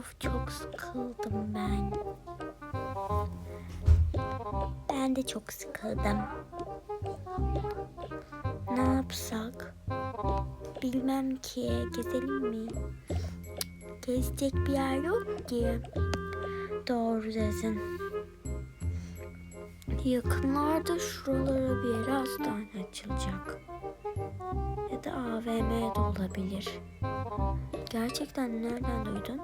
Of çok sıkıldım ben. Ben de çok sıkıldım. Ne yapsak? Bilmem ki. Gezelim mi? Gezecek bir yer yok ki. Doğru dedin. Yakınlarda şuralara bir yere hastane açılacak. Ya da AVM de olabilir. Gerçekten nereden duydun?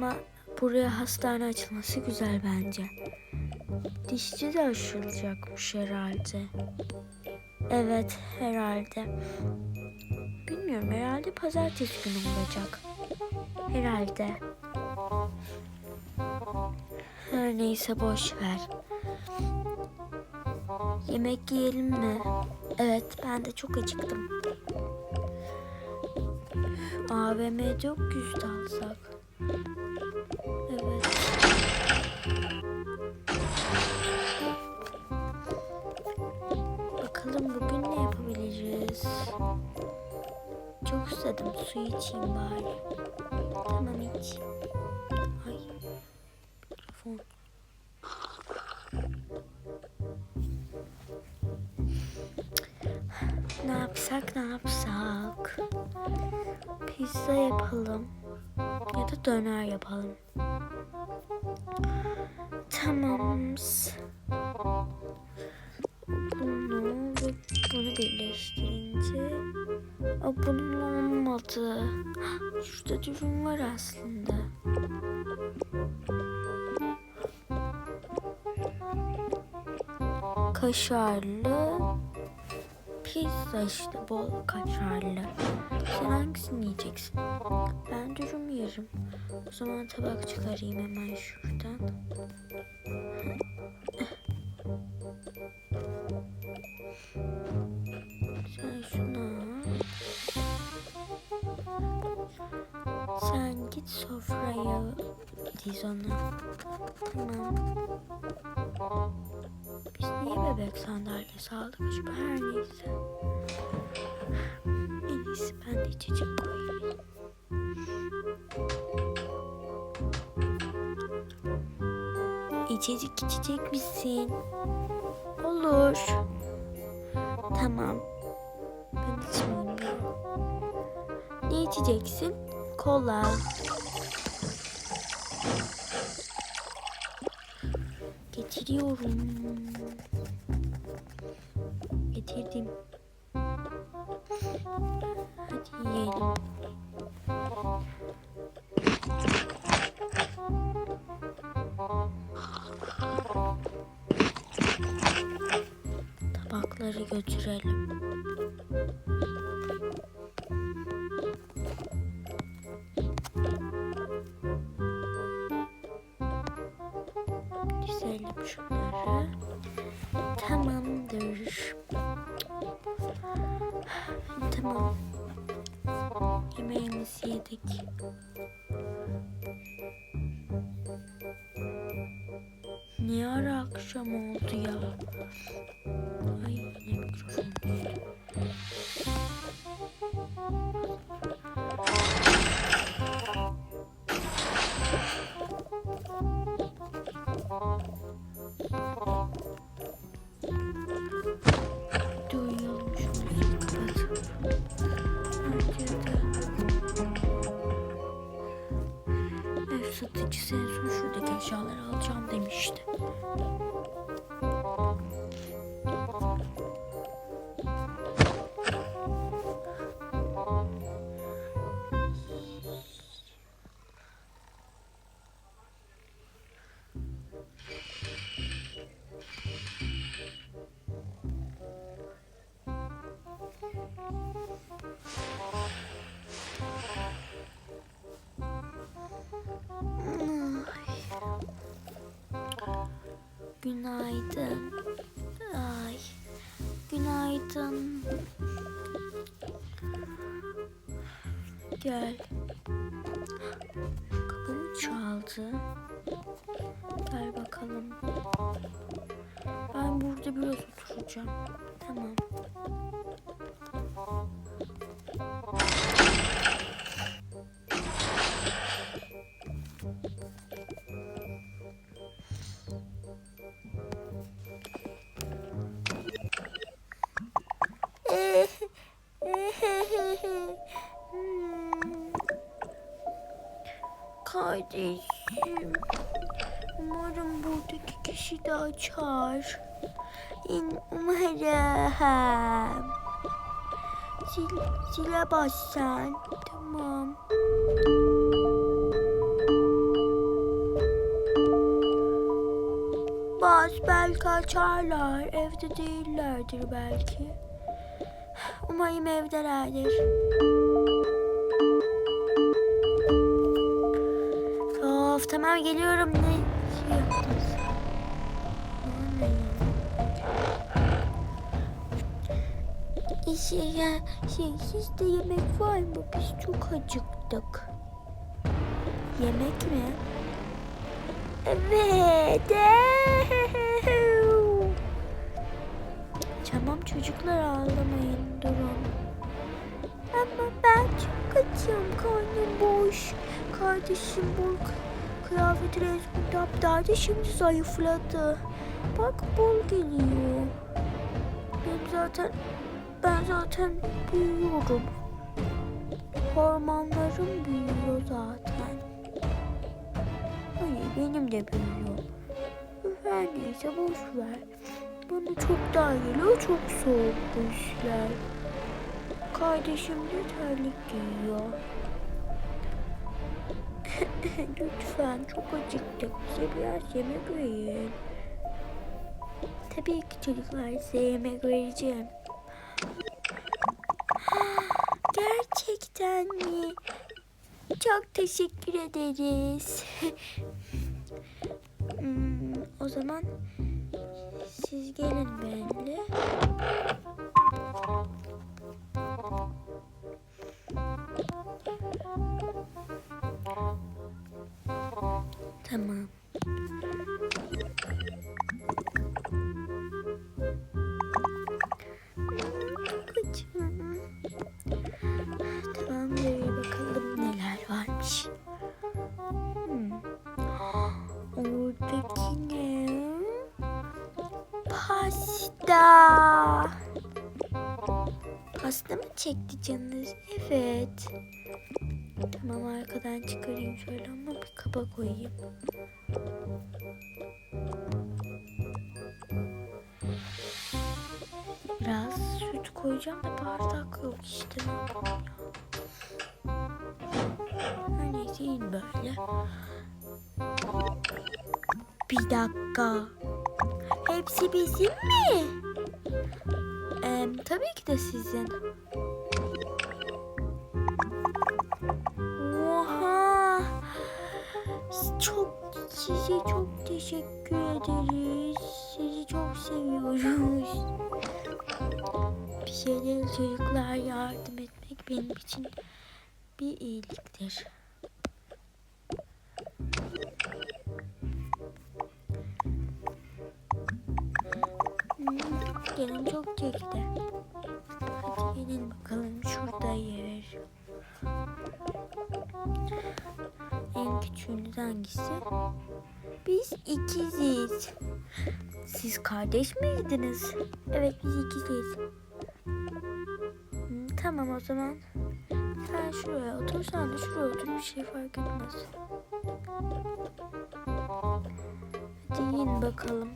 Ama buraya hastane açılması güzel bence. Dişçi de açılacakmış herhalde. Evet herhalde. Bilmiyorum herhalde pazartesi günü olacak. Herhalde. Her neyse boş ver. Yemek yiyelim mi? Evet ben de çok acıktım. AVM'de yok yüzde alsak. Su içeyim bari. Tamam iç. Ay. Mikrofon. Ne yapsak ne yapsak? Pizza yapalım. Ya da döner yapalım. Tamam. Bunu bunu birleştirince Aa, bunun olmadı. Şurada dürüm var aslında. Kaşarlı pizza işte bol kaşarlı. Sen hangisini yiyeceksin? Ben dürüm yerim. O zaman tabak çıkarayım hemen şuradan. Sofraya diz onu. Tamam. Biz niye bebek sandalyesi aldık acaba her neyse. En iyisi ben de içecek koyayım. İçecek içecek misin? Olur. Tamam. Ben ya. Ne içeceksin? Kola. Getiriyorum. Getirdim. Hadi yiyelim. Tabakları götürelim. Şunları. Tamamdır. Tamam. Yemeğimizi yedik. Niye ara akşam oldu ya? Satıcısı en son şuradaki eşyaları alacağım demişti. Bakalım. Ben burada biraz oturacağım. Tamam. İn umarım. Zil, zile bas sen. Tamam. Bas belki açarlar. Evde değillerdir belki. Umarım evdelerdir. Of tamam geliyorum? Şey, ya, şey, sizde yemek var mı? Biz çok acıktık. Yemek mi? Evet. Tamam çocuklar ağlamayın durun. Ama ben çok açım karnım boş. Kardeşim k- kıyafeti resmi taptaydı şimdi zayıfladı. Bak bol geliyor. Benim zaten ben zaten büyüyorum. Hormonlarım büyüyor zaten. Hayır benim de büyüyor. Her neyse boş ver. Bana çok daha geliyor çok soğuk bu işler. Kardeşim de terlik giyiyor. Lütfen çok acıktık. Bize biraz yemek verin. Tabii ki çocuklar size yemek vereceğim. Gerçekten mi? Çok teşekkür ederiz. Hmm, o zaman siz gelin benimle. Tamam. Pasta mı çekti canınız? Evet. Tamam arkadan çıkarayım şöyle ama bir kaba koyayım. Biraz süt koyacağım da bardak yok işte. Neyse yiyin böyle. Bir dakika. Hepsi bizim mi? Ee, tabii ki de sizin. Oha. Çok size çok teşekkür ederiz. Sizi çok seviyoruz. Bir şeyler çocuklar yardım etmek benim için bir iyiliktir. Hmm, Canım çok çekti. Hangisi? Biz ikiziz. Siz kardeş miydiniz? Evet biz ikiziz. Hmm, tamam o zaman. Sen şuraya otur, sen de şuraya otur. Bir şey fark etmez. Hadi yiyin bakalım.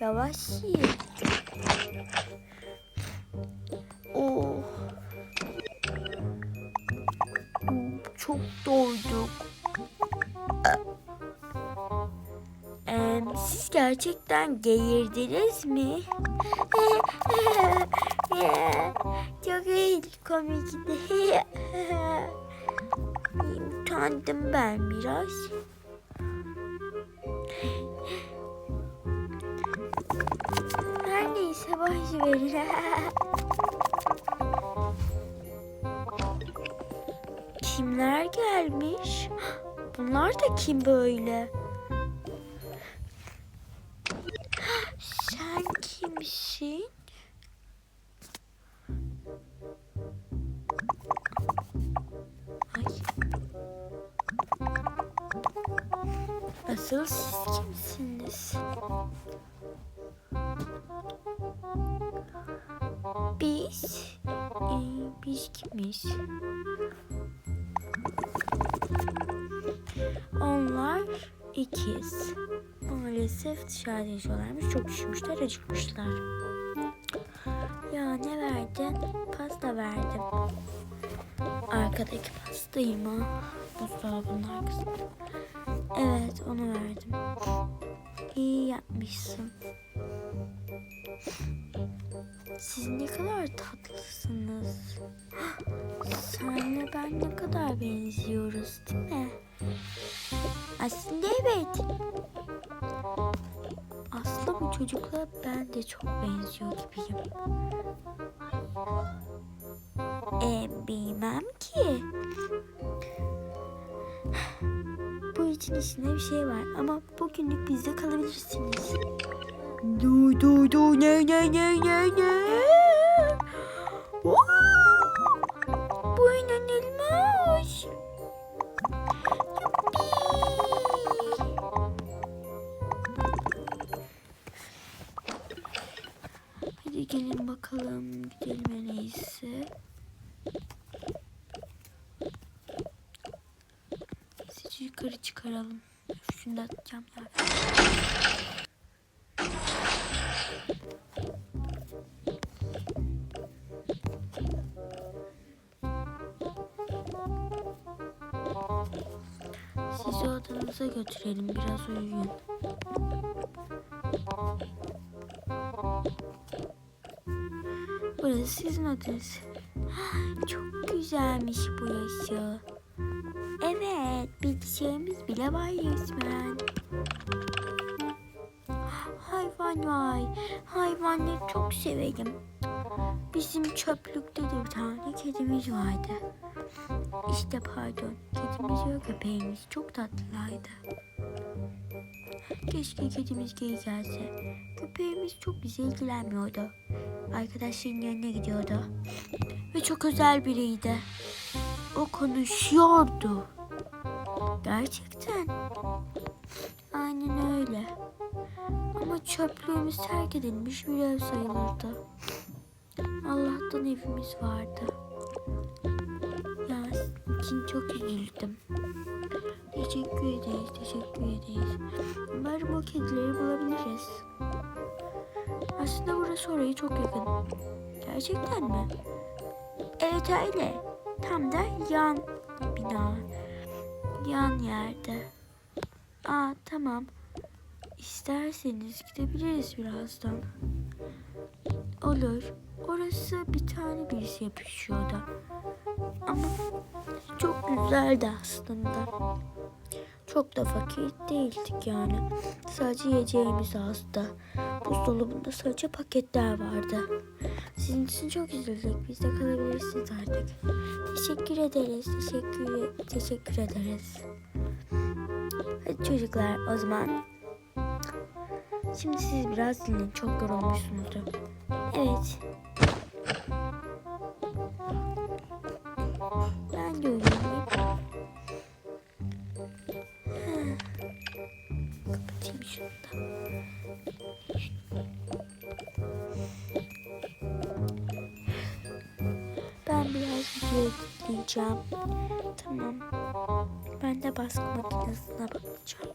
Yavaş yiyin. Gerçekten geğirdiniz mi? Çok iyi komikti. Utandım ben biraz. Her neyse boş verin. Kimler gelmiş? Bunlar da kim böyle? Dışarıda yaşıyorlarmış. Çok üşümüşler, acıkmışlar. Ya ne verdin? Pasta verdim. Arkadaki pastayı mı? Buzdolabının arkasında. Evet onu verdim. İyi yapmışsın. Siz ne kadar tatlısınız. Senle ben ne kadar benziyoruz değil mi? Aslında evet. Çocukla ben de çok benziyor gibiyim. E, bilmem ki. Bu için içinde bir şey var ama bugünlük bizde kalabilirsiniz. Du du du ne ne ne ne ne. Wow! Bakalım gidelim en iyisi. Sizi yukarı çıkaralım. Şunu da atacağım ya. Sizi odanıza götürelim biraz uyuyun. Sizin odanız. Çok güzelmiş bu yaşı. Evet, bilgisayarımız bile var resmen. Hayvan var. Hayvanları çok severim. Bizim çöplükte de bir tane kedimiz vardı. İşte pardon, kedimiz yok köpeğimiz. Çok tatlılardı. Keşke kedimiz geri gelse. Köpeğimiz çok bize ilgilenmiyordu. Arkadaşların yanına gidiyordu. Ve çok özel biriydi. O konuşuyordu. Gerçekten. Aynen öyle. Ama çöplüğümüz terk edilmiş bir ev sayılırdı. Allah'tan evimiz vardı. Ya için çok üzüldüm. Teşekkür ederiz, teşekkür ederiz. Umarım o kedileri bulabiliriz. Aslında burası oraya çok yakın. Gerçekten mi? Evet öyle. Tam da yan bina. Yan yerde. Aa tamam. İsterseniz gidebiliriz birazdan. Olur. Orası bir tane birisi yapışıyordu. Ama çok güzeldi aslında. Çok da fakir değildik yani. Sadece yiyeceğimiz azdı. Buzdolabında sadece paketler vardı. Sizin için çok üzüldük. Biz de kalabilirsiniz artık. Teşekkür ederiz. Teşekkür, teşekkür ederiz. Hadi çocuklar o zaman. Şimdi siz biraz dinlenin. Çok yorulmuşsunuzdur. Evet. Kapatayım şunu da. Ben biraz video editleyeceğim. Tamam. Ben de baskı makinesine bakacağım.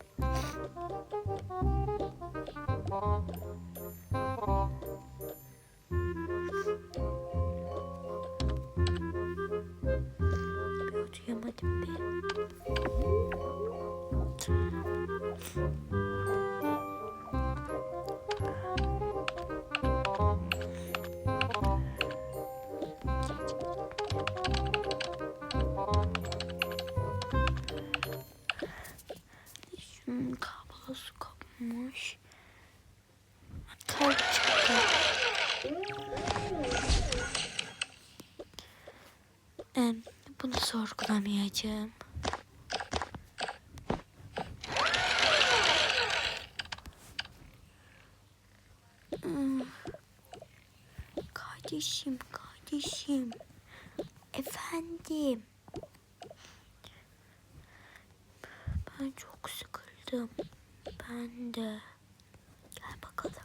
Sorgulamayacağım. Hmm. Kardeşim, kardeşim. Efendim. Ben çok sıkıldım. Ben de. Gel bakalım.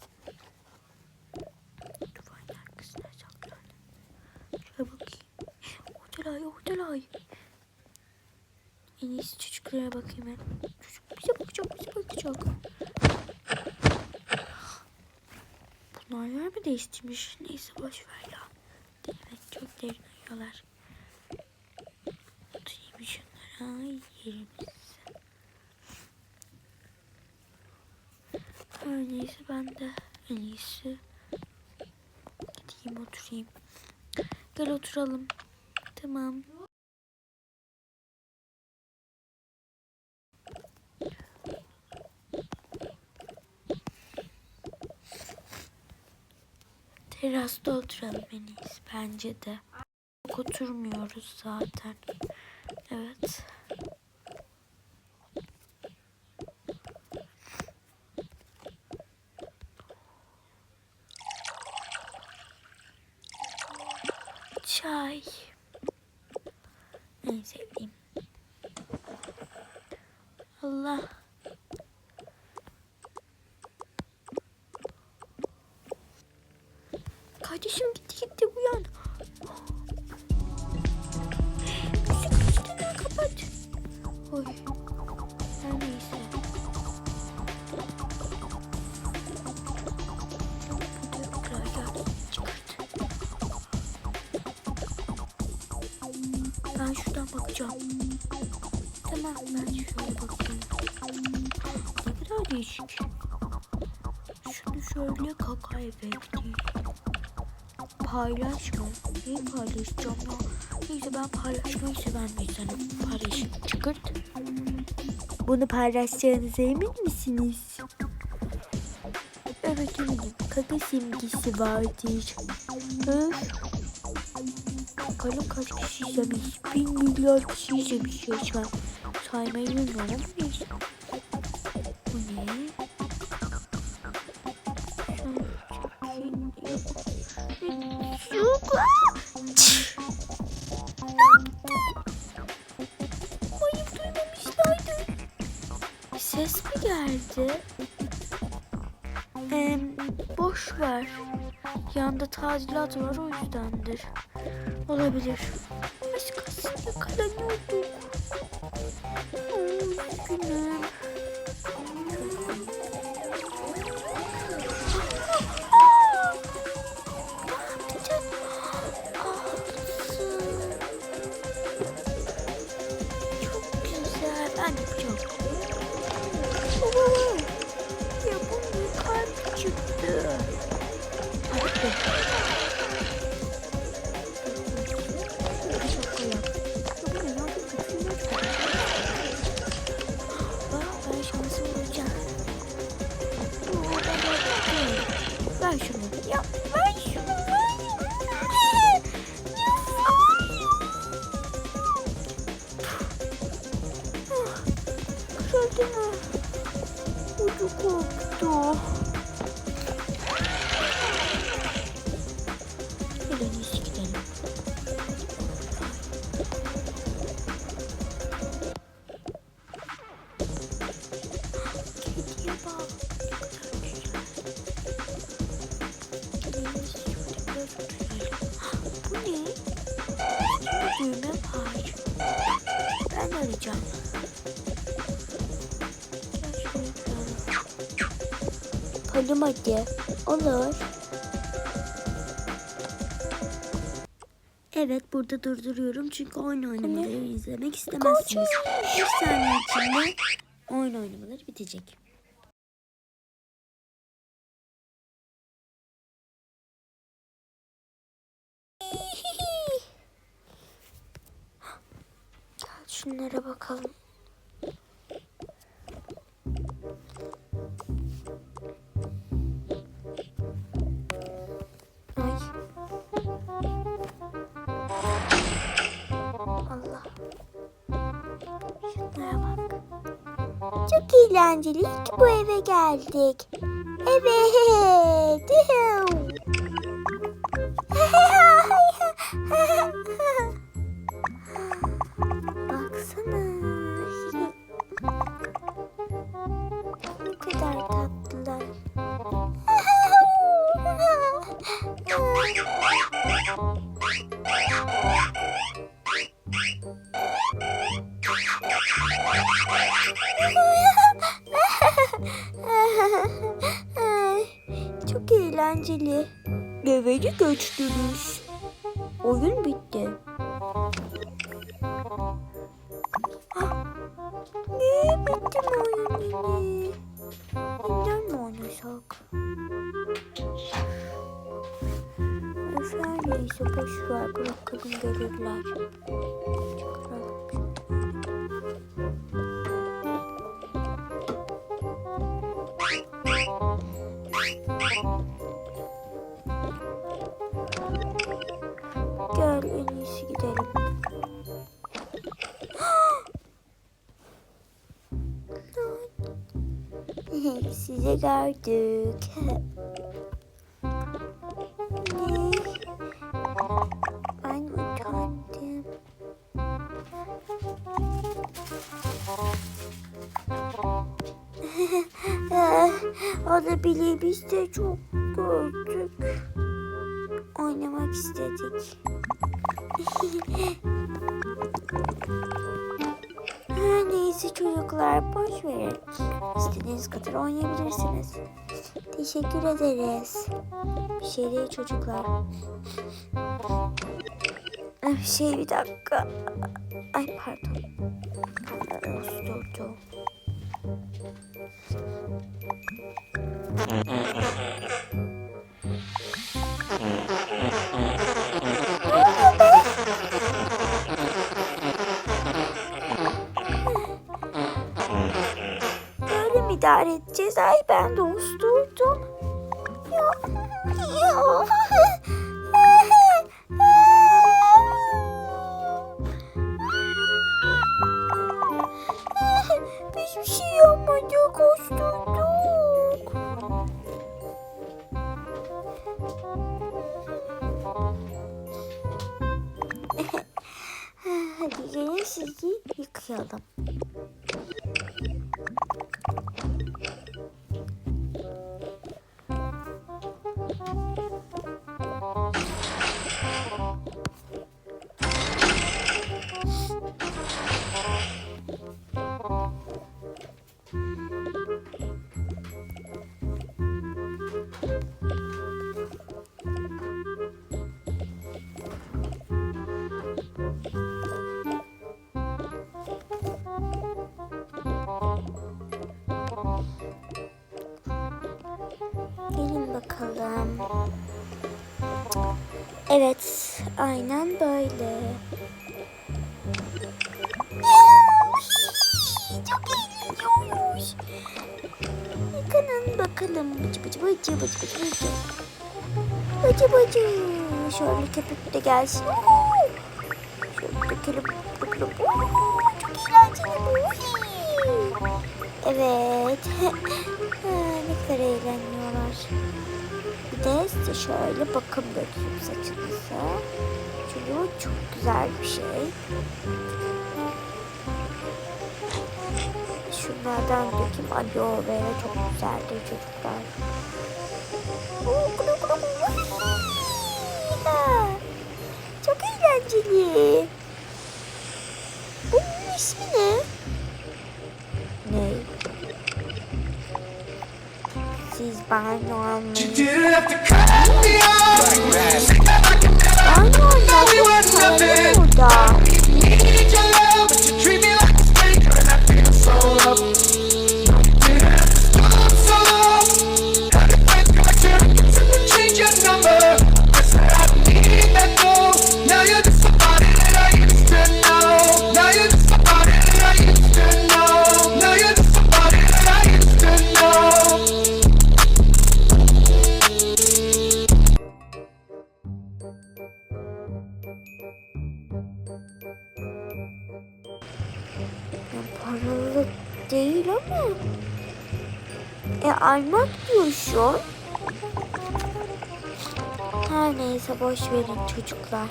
Duvarın arkasına saklan. Şöyle bakayım. Kırtılay. En iyisi Çocuk bize bakacak bize bakacak. Bunlar yer mi değiştirmiş? Neyse boş ver ya. Demek çok derin uyuyorlar. Tutayım şunlara yerim size. Her neyse ben de en iyisi gideyim oturayım. Gel oturalım. Tamam. Terasta oturalım en iyisi bence de. Çok oturmuyoruz zaten. Evet. Çay. En sevdiğim. Allah. Kardeşim gitti gitti uyan. Müzik üstüne kapat. Oy. Her neyse. Ben şuradan bakacağım. Tamam ben şöyle bakıyorum. Ne kadar değişik. Şunu şöyle kaka efekti. Paylaşma. Neyi paylaşacağım ya? Neyse ben paylaşmayı seven bir insanım. Paylaşım çıkırt. Bunu paylaşacağınıza emin misiniz? Evet eminim. Kaka simgesi vardır. Öf. Bakalım kaç kişi izlemiş. Bin milyar kişi izlemiş resmen. Saymayı bilmiyorum neyse. Tadilat var o yüzdendir. Olabilir. Başkasını yakalanıyorduk. Oy günüm. Aa! Kalım hadi. Olur. Evet burada durduruyorum çünkü oyun oynamaları izlemek istemezsiniz. Bir saniye içinde oyun oynamaları bitecek. Gel şunlara bakalım. Çok eğlenceli ki bu eve geldik. Evet. Oyun bitti. Ah, Ne bitti mi oyun? Yeniden mi oynasak? Öf her neyse boş ver bırakalım gelirler. Gördük. Ben utandım. Olabilir biz de çok gördük. Oynamak istedik. Neyse çocuklar boş verin. İstediğiniz kadar oynayabilirsiniz. Teşekkür ederiz. Bir şey değil çocuklar. Ay, Şey bir dakika. Ay pardon. Ben de usturdum. Ya. ya. Hiçbir şey yapmadık, usturduk. Hadi gelin sizi yıkayalım. Evet, aynen böyle. Çok eğleniyormuş. Yıkanın bakalım. Bıcı bıcı bıcı bıcı bıcı bıcı. Bıcı bıcı. Şöyle köpük de gelsin. Size şöyle bakım dökeyim saçınıza. Çünkü bu çok güzel bir şey. Şunlardan dökeyim. Aloe vera çok güzeldir çocuklar. Çok eğlenceli. You didn't have to cut me off. I know we were nothing. Almak diyorsun. Her neyse boş verin çocuklar.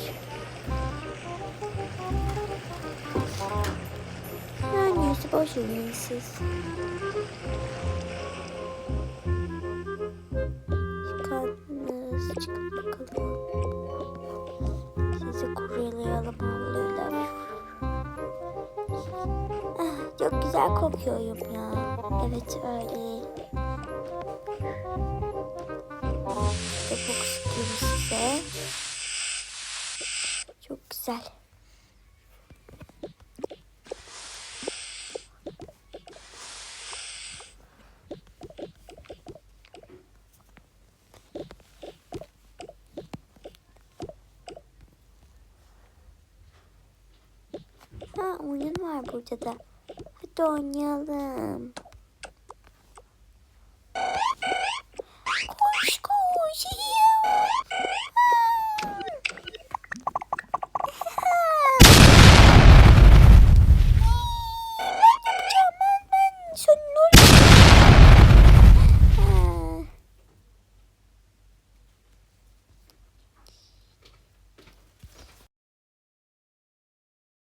Her neyse boş verin siz. Çıkardınız. Çıkın bakalım. Sizi kurulayalım havluyla. Çok güzel kokuyorum ya. Evet öyle. İşte koku sıkıyorum size. Çok güzel. Ha oyun var burada da. Hadi oynayalım.